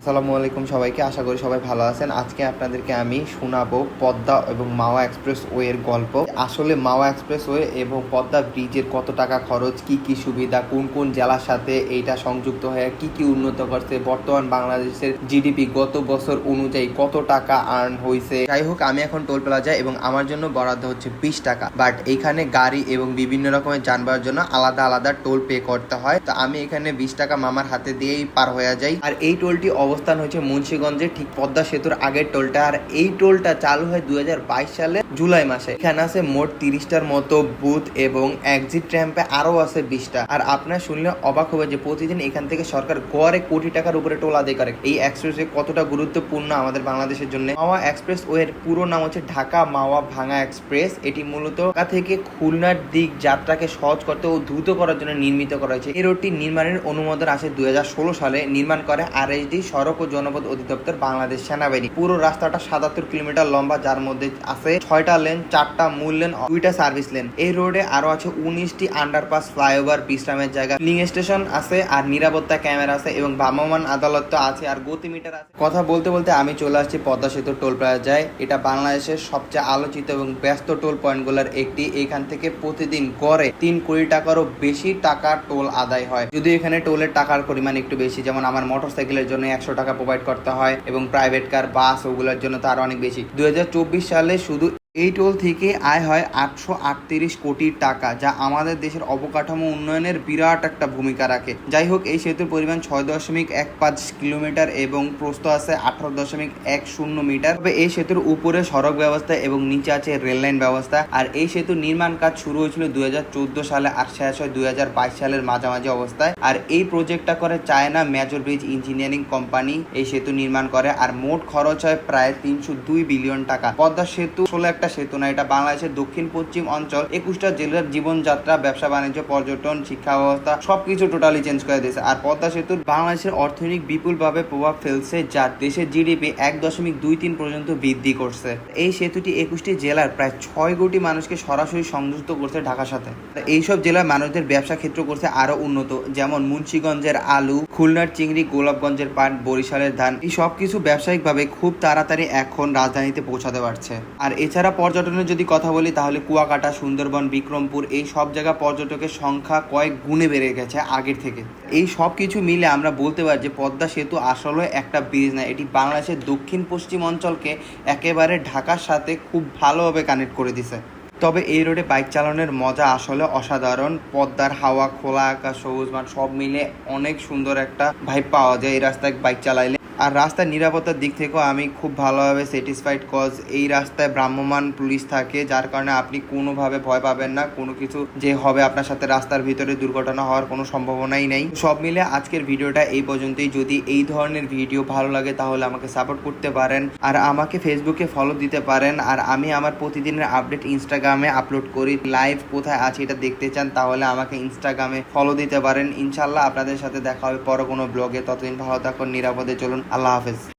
আসসালামু আলাইকুম সবাইকে, আশা করি সবাই ভালো আছেন। আজকে আপনাদেরকে আমি শোনাবো পদ্মা এবং মাওয়া এক্সপ্রেস ওয়ের গল্প। আসলে মাওয়া এক্সপ্রেস ওয়ে এবং পদ্মা ব্রিজের কত টাকা খরচ, কি কি সুবিধা, কোন কোন জেলার সাথে এইটা সংযুক্ত হয়ে কি কি উন্নত করছে, বর্তমান বাংলাদেশের জিডিপি গত বছর অনুযায়ী কত টাকা আর্ন হয়েছে যাই হোক, আমি এখন টোল প্লাজা এবং আমার জন্য বরাদ্দ হচ্ছে বিশ টাকা। বাট এখানে গাড়ি এবং বিভিন্ন রকমের যানবাহনের জন্য আলাদা আলাদা টোল পে করতে হয়। তো আমি এখানে বিশ টাকা মামার হাতে দিয়েই পার হয়ে যাই। আর এই টোলটি অবস্থান হয়েছে মুন্সীগঞ্জে ঠিক পদ্মা সেতুর আগের টোলটা। আর এই টোলটা চালু হয় দুই হাজার বাইশ সালে জুলাই মাসে। এখানে আছে মোট তিরিশটার মতো বুথ এবং এক্সিট র্যাম্পে আরও আছে বিশটা। আর আপনার শুনলে অবাক হবে যে প্রতিদিন এখান থেকে সরকার গড়ে কোটি টাকার উপরে টোল আদায় করে। এই এক্সপ্রেসওয়ে কতটা গুরুত্বপূর্ণ আমাদের বাংলাদেশের জন্য? মাওয়া এক্সপ্রেস ওয়ের পুরো নাম হচ্ছে ঢাকা মাওয়া ভাঙা এক্সপ্রেস এটি মূলত থেকে খুলনার দিক যাত্রাকে সহজ করতে ও দ্রুত করার জন্য নির্মিত করা হয়েছে। এই রোডটি নির্মাণের অনুমোদন আসে দুই সালে। নির্মাণ করে আরএসডি সড়ক ও জনপদ অধিদপ্তর বাংলাদেশ সেনাবাহিনী। পুরো রাস্তাটা সাতাত্তর কিলোমিটার লম্বা, যার মধ্যে আছে ছয়টা লেন, চারটা মূল লেন, দুইটা সার্ভিস লেন। এই রোডে আরও আছে উনিশটি আন্ডারপাস ফ্লাইওভার বিশ্রামের জায়গা। ফিলিং স্টেশন আছে আর নিরাপত্তা ক্যামেরা আছে এবং ভ্রাম্যমান আদালত তো আছে আর গতি মিটার আছে। কথা বলতে বলতে আমি চলে আসছি পদ্মা সেতু টোল প্লাজায় এটা বাংলাদেশের সবচেয়ে আলোচিত এবং ব্যস্ত টোল পয়েন্টগুলোর একটি। এখান থেকে প্রতিদিন গড়ে তিন কোটি টাকারও বেশি টাকা টোল আদায় হয়। যদি এখানে টোলের টাকার পরিমাণ একটু বেশি, যেমন আমার মোটর সাইকেলের জন্য একশো টাকা প্রোভাইড করতে হয় এবং প্রাইভেট কার বাস ওগুলোর জন্য তো আরও অনেক বেশি। দুই হাজার চব্বিশ সালে শুধু এই টোল থেকে আয় হয় আটশো আটত্রিশ কোটি টাকা, যা আমাদের দেশের অবকাঠামো উন্নয়নের বিরাট একটা ভূমিকা রাখে। যাই হোক, এই সেতুর পরিমাণ ছয় দশমিক এক পাঁচ কিলোমিটার এবং প্রস্থ আছে আঠারো দশমিক এক শূন্য মিটার। তবে এই সেতুর উপরে সড়ক ব্যবস্থা এবং নিচে আছে রেল লাইন ব্যবস্থা। আর এই সেতুর নির্মাণ কাজ শুরু হয়েছিল দুই হাজার চোদ্দ সালে, আর শেষ হয় দুই হাজার বাইশ সালের মাঝামাঝি অবস্থায়। আর এই প্রজেক্টটা করে China major bridge engineering company এই সেতু নির্মাণ করে। আর মোট খরচ হয় প্রায় তিনশো দুই বিলিয়ন টাকা। পদ্মা সেতু আসলে একটা সেতু না, এটা বাংলাদেশের দক্ষিণ, পশ্চিম অঞ্চল। একুশটা জেলার জীবনযাত্রা, ব্যবসা, বাণিজ্য, পর্যটন, শিক্ষা ব্যবস্থা, সবকিছু টোটালি চেঞ্জ করে দিয়েছে। আর পদ্মা সেতুর বাংলাদেশের অর্থনৈতিক বিপুলভাবে প্রভাব ফেলছে, যা দেশের জিডিপি এক দশমিক দুই তিন পর্যন্ত বৃদ্ধি করছে। এই সেতুটি একুশটি জেলার প্রায় ছয় কোটি মানুষকে সরাসরি সংযুক্ত করছে ঢাকার সাথে। এইসব জেলার মানুষদের ব্যবসা ক্ষেত্র করছে আরও উন্নত, যেমন মুন্সিগঞ্জের আলু, খুলনার চিংড়ি, গোলাপগঞ্জের পাট, বরিশালের ধান, এই সবকিছু ব্যবসায়িকভাবে খুব তাড়াতাড়ি এখন রাজধানীতে পৌঁছাতে পারছে। আর এছাড়া পর্যটনের যদি কথা বলি, তাহলে কুয়াকাটা, সুন্দরবন, বিক্রমপুর, এই সব জায়গা পর্যটকের সংখ্যা কয়েক গুণে বেড়ে গেছে আগের থেকে। এই সব কিছু মিলে আমরা বলতে পারি যে পদ্মা সেতু আসলে একটা ব্রিজ না, এটি বাংলাদেশের দক্ষিণ পশ্চিম অঞ্চলকে একেবারে ঢাকার সাথে খুব ভালোভাবে কানেক্ট করে দিছে। তবে এই রোডে বাইক চালানোর মজা আসলে অসাধারণ। পদ্মার হাওয়া, খোলা আকাশ, সবুজ মাঠ, সব মিলে অনেক সুন্দর একটা ভাইব পাওয়া যায় এই রাস্তায় বাইক চালাইলে। আর রাস্তার নিরাপত্তার দিক থেকেও আমি খুব ভালোভাবে স্যাটিসফাইড কজ এই রাস্তায় ভ্রাম্যমান পুলিশ থাকে, যার কারণে আপনি কোনোভাবে ভয় পাবেন না, কোনো কিছু যে হবে আপনার সাথে রাস্তার ভিতরে দুর্ঘটনা হওয়ার কোনো সম্ভাবনাই নেই। সব মিলে আজকের ভিডিওটা এই পর্যন্তই। যদি এই ধরনের ভিডিও ভালো লাগে তাহলে আমাকে সাপোর্ট করতে পারেন আর আমাকে ফেসবুকে ফলো দিতে পারেন। আর আমি আমার প্রতিদিনের আপডেট ইনস্টাগ্রামে আপলোড করি। লাইভ কোথায় আছে এটা দেখতে চান তাহলে আমাকে ইনস্টাগ্রামে ফলো দিতে পারেন। ইনশাল্লাহ আপনাদের সাথে দেখা হবে পরে কোনো ব্লগে ততদিন ভালো থাকুন, নিরাপদে চলুন। আল্লাহ হাফেজ।